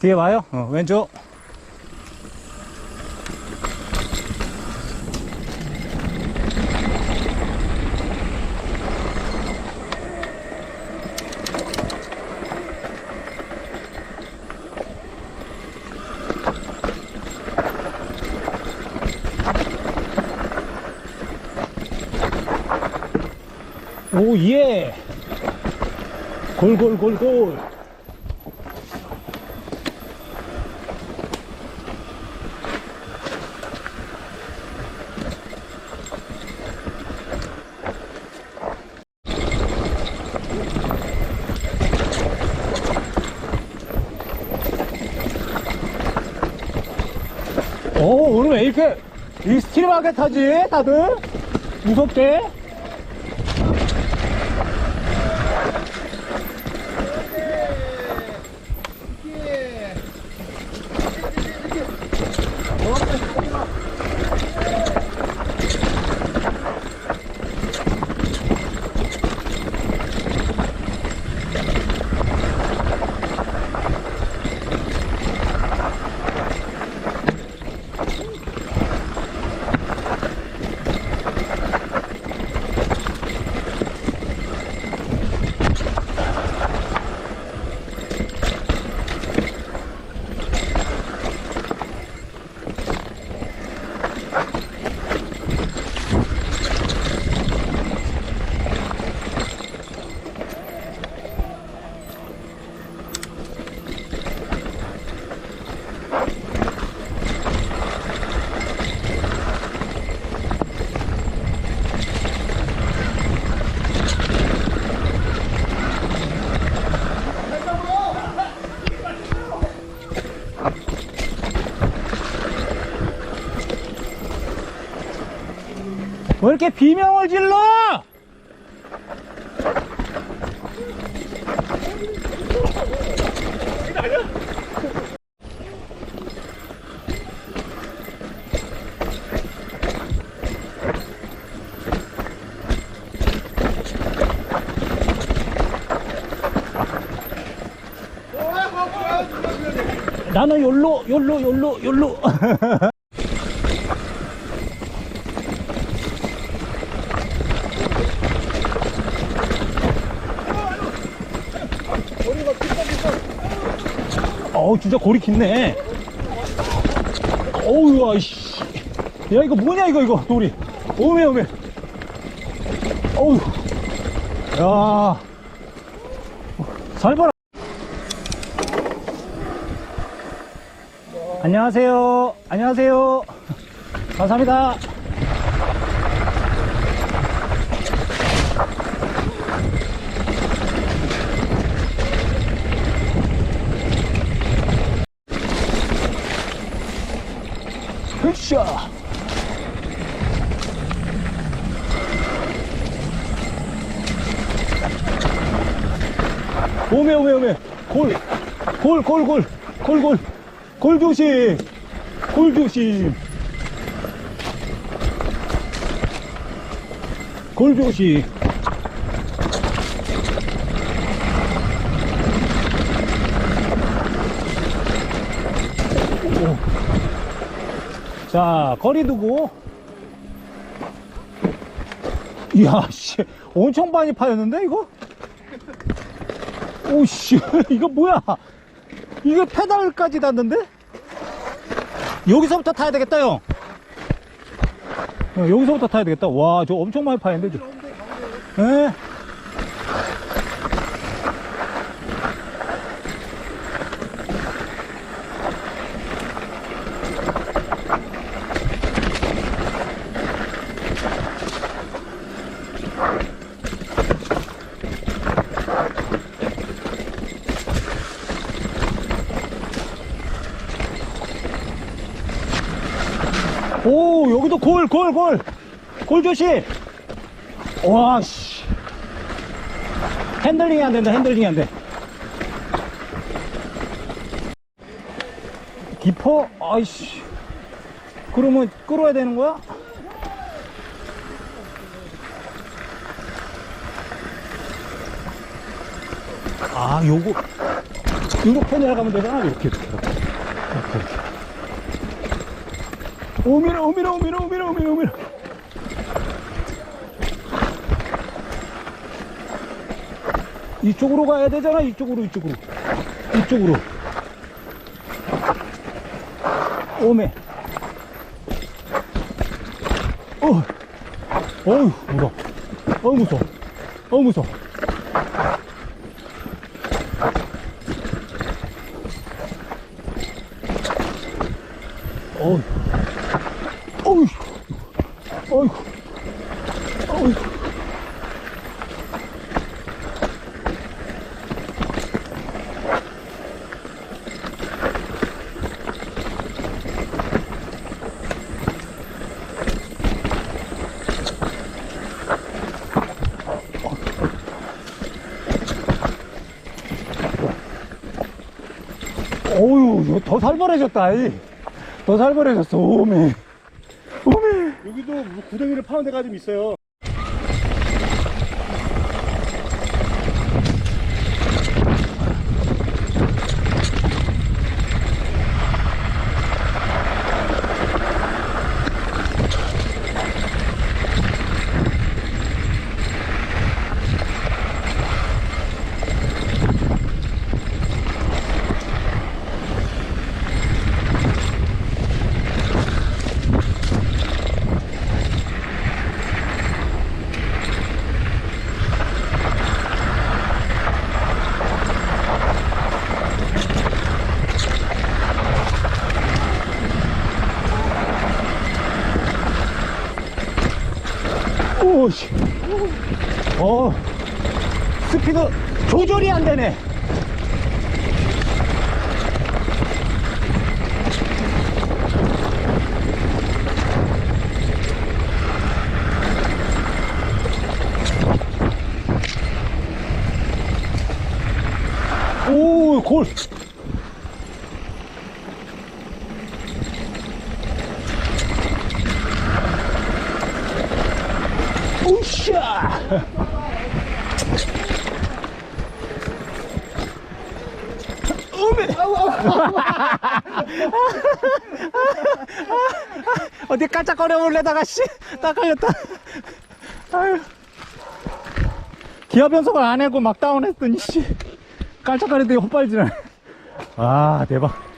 뒤에 와요. 어, 왼쪽. 오, 예. 골골골골. 오, 오늘 왜 이렇게 익스트림하게 타지? 다들? 무섭게? 왜 이렇게 비명을 질러? 나는 욜로, 욜로, 욜로, 욜로. 어우, 진짜 고리 깊네. 어우, 아이씨. 야, 이거 뭐냐, 이거, 이거, 돌이. 오메, 오메. 어우. 야. 잘 봐라. 안녕하세요. 안녕하세요. 감사합니다. 으쌰. 오메 오메 오메. 골 골 골 골 골 골. 골 조심. 골 조심. 골 조심 자 거리 두고. 이야 씨 엄청 많이 파였는데 이거? 오씨 이거 뭐야? 이거 페달까지 닿는데? 여기서부터 타야 되겠다 형. 어, 여기서부터 타야 되겠다. 와 저 엄청 많이 파였는데 저. 예. 오 여기도 골 골 골. 골 조심. 와씨. 핸들링이 안 된다 핸들링이 안돼. 깊어 아이씨. 그러면 끌어야 되는 거야? 아 요거 이렇게 내려가면 되잖아, 이렇게. 이렇게, 이렇게. 오미라, 오미라, 오미라, 오미라, 오미라, 오미라. 이쪽으로 가야 되잖아, 이쪽으로, 이쪽으로. 이쪽으로. 오메. 어, 어휴, 무서워. 어우, 무서워. 어우, 무서워. 어휴. 어휴. 어휴. 어휴. 이거 더 살벌해졌다, 이. 더 살벌해졌어, 오메. 오메. 여기도 뭐 구덩이를 파는 데가 좀 있어요. 오씨. 어, 스피드 조절이 안 되네. 오, 골. 우 샤! 어메! 어디 깔짝거려 볼래다가 씨, 딱 걸렸다. 아유. 기아 변속을 안 하고 막 다운했더니 씨, 깔짝거리더니 헛발질하네. 아, 대박.